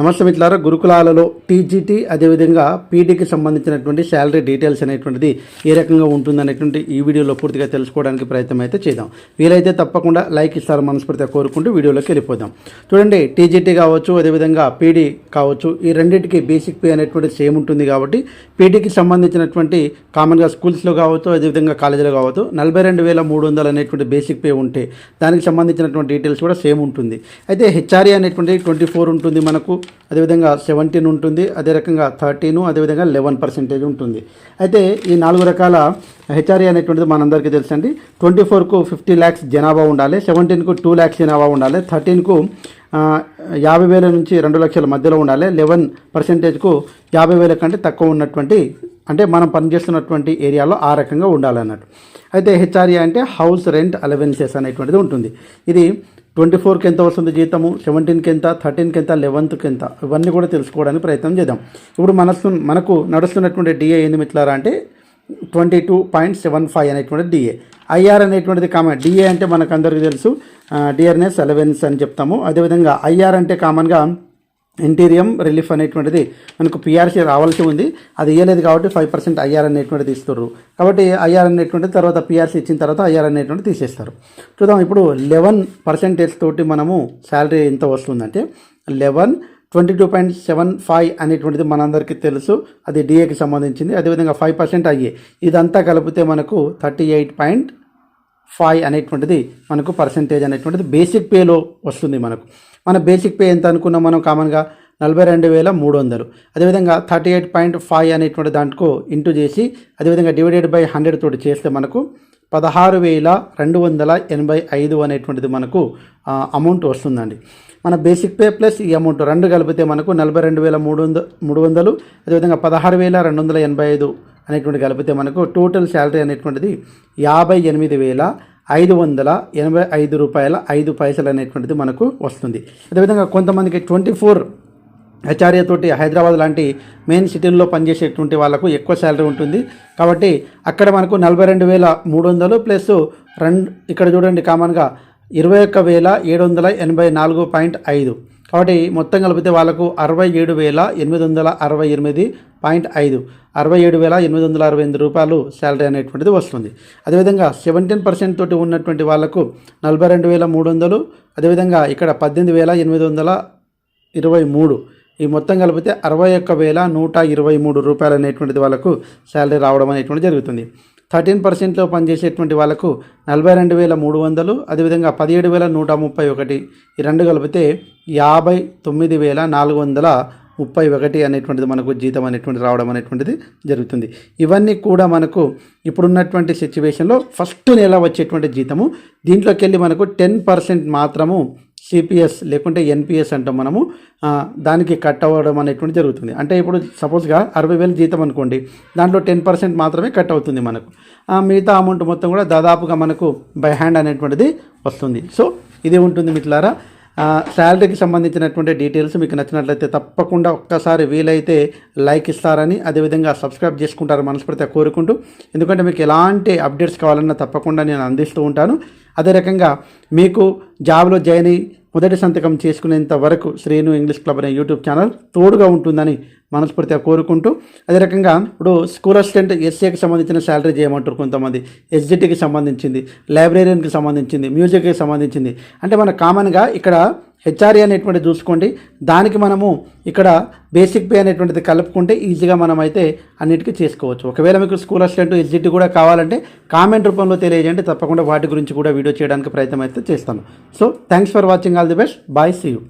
నమస్తే మిత్రులారా గురుకులాలలో టీజీటీ అదేవిధంగా పీటీకి సంబంధించినటువంటి శాలరీ డీటెయిల్స్ అనేటువంటిది ఏ రకంగా ఉంటుందనేటువంటి ఈ వీడియోలో పూర్తిగా తెలుసుకోవడానికి ప్రయత్నం అయితే చేద్దాం. వీలైతే తప్పకుండా లైక్ ఇస్తారు మనస్ఫూర్తిగా కోరుకుంటూ వీడియోలోకి వెళ్ళిపోదాం. చూడండి టీజీటీ కావచ్చు అదేవిధంగా పీడీ కావచ్చు ఈ రెండింటికి బేసిక్ పే అనేటువంటి సేమ్ ఉంటుంది కాబట్టి పీటీకి సంబంధించినటువంటి కామన్గా స్కూల్స్లో కావచ్చు అదేవిధంగా కాలేజీలో కావచ్చు నలభై రెండు వేల మూడు వందలు అనేటువంటి బేసిక్ పే ఉంటే దానికి సంబంధించినటువంటి డీటెయిల్స్ కూడా సేమ్ ఉంటుంది. అయితే హెచ్ఆర్ఏ అనేటువంటి ట్వంటీ ఫోర్ ఉంటుంది మనకు. అదేవిధంగా సెవెంటీన్ ఉంటుంది అదే రకంగా థర్టీను అదేవిధంగా లెవెన్ పర్సెంటేజ్ ఉంటుంది. అయితే ఈ నాలుగు రకాల హెచ్ఆర్ఏ అనేటువంటిది మనందరికీ తెలుసండి. ట్వంటీ ఫోర్కు ఫిఫ్టీ ల్యాక్స్ జనాభా ఉండాలి సెవెంటీన్కు టూ ల్యాక్స్ జనాభా ఉండాలి థర్టీన్కు యాభై వేల నుంచి రెండు లక్షల మధ్యలో ఉండాలి లెవెన్ పర్సెంటేజ్కు యాభై వేల కంటే తక్కువ ఉన్నటువంటి అంటే మనం పనిచేస్తున్నటువంటి ఏరియాలో ఆ రకంగా ఉండాలన్నట్టు అయితే హెచ్ఆర్ఏ అంటే హౌస్ రెంట్ అలవెన్సెస్ అనేటువంటిది ఉంటుంది. ఇది ట్వంటీ ఫోర్కి ఎంత వస్తుంది జీతము? సెవెంటీన్కి ఎంత థర్టీన్కి ఎంత లెవెన్త్కి ఎంత ఇవన్నీ కూడా తెలుసుకోవడానికి ప్రయత్నం చేద్దాం. ఇప్పుడు మనసు మనకు నడుస్తున్నటువంటి డిఏ ఏంది మిట్లారా అంటే twenty two point seven five అనేటువంటి డిఏ ఐఆర్ అనేటువంటిది కామన్. డిఏ అంటే మనకు అందరికీ తెలుసు డిఆర్ఎన్ఎస్ అలవెన్స్ అని చెప్తాము. అదేవిధంగా ఐఆర్ అంటే కామన్గా ఇంటీరియం రిలీఫ్ అనేటువంటిది మనకు పిఆర్సీ రావాల్సి ఉంది. అది ఇవ్వలేదు కాబట్టి ఫైవ్ పర్సెంట్ ఐఆర్ అనేటువంటిది ఇస్తారు కాబట్టి ఐఆర్ అనేటువంటిది తర్వాత పిఆర్సీ ఇచ్చిన తర్వాత ఐఆర్ అనేటువంటిది తీసేస్తారు. చూద్దాం ఇప్పుడు లెవెన్ పర్సెంటేజ్ తోటి మనము శాలరీ ఎంత వస్తుందంటే eleven twenty two point seven five అనేటువంటిది మనందరికీ తెలుసు. అది డిఏకి సంబంధించింది. అదేవిధంగా ఫైవ్ పర్సెంట్ అయ్యే ఇదంతా కలిపితే మనకు థర్టీ ఎయిట్ పాయింట్ ఫైవ్ అనేటువంటిది మనకు పర్సంటేజ్ అనేటువంటిది బేసిక్ పేలో వస్తుంది మనకు. మన బేసిక్ పే ఎంత అనుకున్నాం మనం కామన్గా నలభై రెండు వేల మూడు వందలు. అదేవిధంగా థర్టీ ఎయిట్ పాయింట్ ఫైవ్ అనేటువంటి దాంట్లో ఇంటూ చేసి అదేవిధంగా డివైడెడ్ బై హండ్రెడ్ తోటి చేస్తే మనకు పదహారు వేల రెండు వందల ఎనభై ఐదు అనేటువంటిది మనకు అమౌంట్ వస్తుందండి. మన బేసిక్ పే ప్లస్ ఈ అమౌంట్ రెండు కలిపితే మనకు నలభై రెండు వేల మూడు వంద మూడు వందలు. అదేవిధంగా పదహారు వేల రెండు వందల ఎనభై ఐదు అనేటువంటి కలిపితే మనకు టోటల్ శాలరీ అనేటువంటిది యాభై ఎనిమిది వేల ఐదు వందల ఎనభై ఐదు రూపాయల ఐదు పైసలు అనేటువంటిది మనకు వస్తుంది. అదేవిధంగా కొంతమందికి ట్వంటీ ఫోర్ హెచ్ఆర్ఏ తోటి హైదరాబాద్ లాంటి మెయిన్ సిటీల్లో పనిచేసేటువంటి వాళ్ళకు ఎక్కువ శాలరీ ఉంటుంది. కాబట్టి అక్కడ మనకు నలభై రెండు వేల మూడు వందలు ప్లస్ రెండు ఇక్కడ చూడండి కామన్గా ఇరవై ఒక్క వేల ఏడు వందల ఎనభై నాలుగు పాయింట్ ఐదు. కాబట్టి మొత్తం కలిపితే వాళ్ళకు అరవై ఏడు వేల ఎనిమిది వందల అరవై ఎనిమిది పాయింట్ ఐదు. అరవై ఏడు వేల ఎనిమిది వందల అరవై ఎనిమిది రూపాయలు శాలరీ అనేటువంటిది వస్తుంది. అదేవిధంగా సెవెంటీన్ పర్సెంట్ తోటి ఉన్నటువంటి వాళ్ళకు నలభై రెండు వేల మూడు వందలు అదేవిధంగా ఇక్కడ పద్దెనిమిది వేల ఎనిమిది వందల ఇరవై మూడు. ఈ మొత్తం కలిపితే అరవై ఒక్క వేల నూట ఇరవై మూడు రూపాయలు అనేటువంటిది వాళ్ళకు శాలరీ రావడం అనేటువంటి జరుగుతుంది. థర్టీన్ పర్సెంట్లో పనిచేసేటువంటి వాళ్ళకు నలభై రెండు వేల మూడు వందలు అదేవిధంగా పదిహేడు వేల నూట ముప్పై ఒకటి. ఈ రెండు కలిపితే యాభై తొమ్మిది వేల నాలుగు వందల ముప్పై ఒకటి అనేటువంటిది మనకు జీతం అనేటువంటిది రావడం అనేటువంటిది జరుగుతుంది. ఇవన్నీ కూడా మనకు ఇప్పుడున్నటువంటి సిచ్యువేషన్లో ఫస్ట్ నెల వచ్చేటువంటి జీతము. దీంట్లోకి వెళ్ళి మనకు టెన్ పర్సెంట్ మాత్రము సిపిఎస్ లేకుంటే ఎన్పిఎస్ అంటాం మనము దానికి కట్ అవ్వడం అనేటువంటి జరుగుతుంది. అంటే ఇప్పుడు సపోజ్గా అరవై వేలు జీతం అనుకోండి దాంట్లో టెన్ పర్సెంట్ మాత్రమే కట్ అవుతుంది మనకు. మిగతా అమౌంట్ మొత్తం కూడా దాదాపుగా మనకు బై హ్యాండ్ అనేటువంటిది వస్తుంది. సో ఇది ఉంటుంది మిట్లారా శాలరీకి సంబంధించినటువంటి డీటెయిల్స్ మీకు నచ్చినట్లయితే తప్పకుండా ఒక్కసారి వీలైతే లైక్ ఇస్తారని అదేవిధంగా సబ్స్క్రైబ్ చేసుకుంటారు మనస్ఫూర్తిగా కోరుకుంటూ ఎందుకంటే మీకు ఎలాంటి అప్డేట్స్ కావాలన్నా తప్పకుండా నేను అందిస్తూ ఉంటాను. అదే రకంగా మీకు జాబ్లో జాయిన్ అయ్యి మొదటి సంతకం చేసుకునేంత వరకు శ్రీను ఇంగ్లీష్ క్లబ్ అనే యూట్యూబ్ ఛానల్ తోడుగా ఉంటుందని మనస్ఫూర్తిగా కోరుకుంటూ అదే రకంగా ఇప్పుడు స్కూల్ అసిస్టెంట్ ఎస్ఏకి సంబంధించిన శాలరీ చేయమంటారు కొంతమంది ఎస్జిటికి సంబంధించింది లైబ్రేరియన్కి సంబంధించింది మ్యూజిక్కి సంబంధించింది. అంటే మన కామన్గా ఇక్కడ హెచ్ఆర్ఏ అనేటువంటిది చూసుకోండి. దానికి మనము ఇక్కడ బేసిక్ పే అనేటువంటిది కలుపుకుంటే ఈజీగా మనం అయితే అన్నిటికీ చేసుకోవచ్చు. ఒకవేళ మీకు స్కూల్ అసిస్టెంట్ ఎస్జిటి కూడా కావాలంటే కామెంట్ రూపంలో తెలియజేయండి. తప్పకుండా వాటి గురించి కూడా వీడియో చేయడానికి ప్రయత్నం అయితే చేస్తాను. So thanks for watching all the best bye see you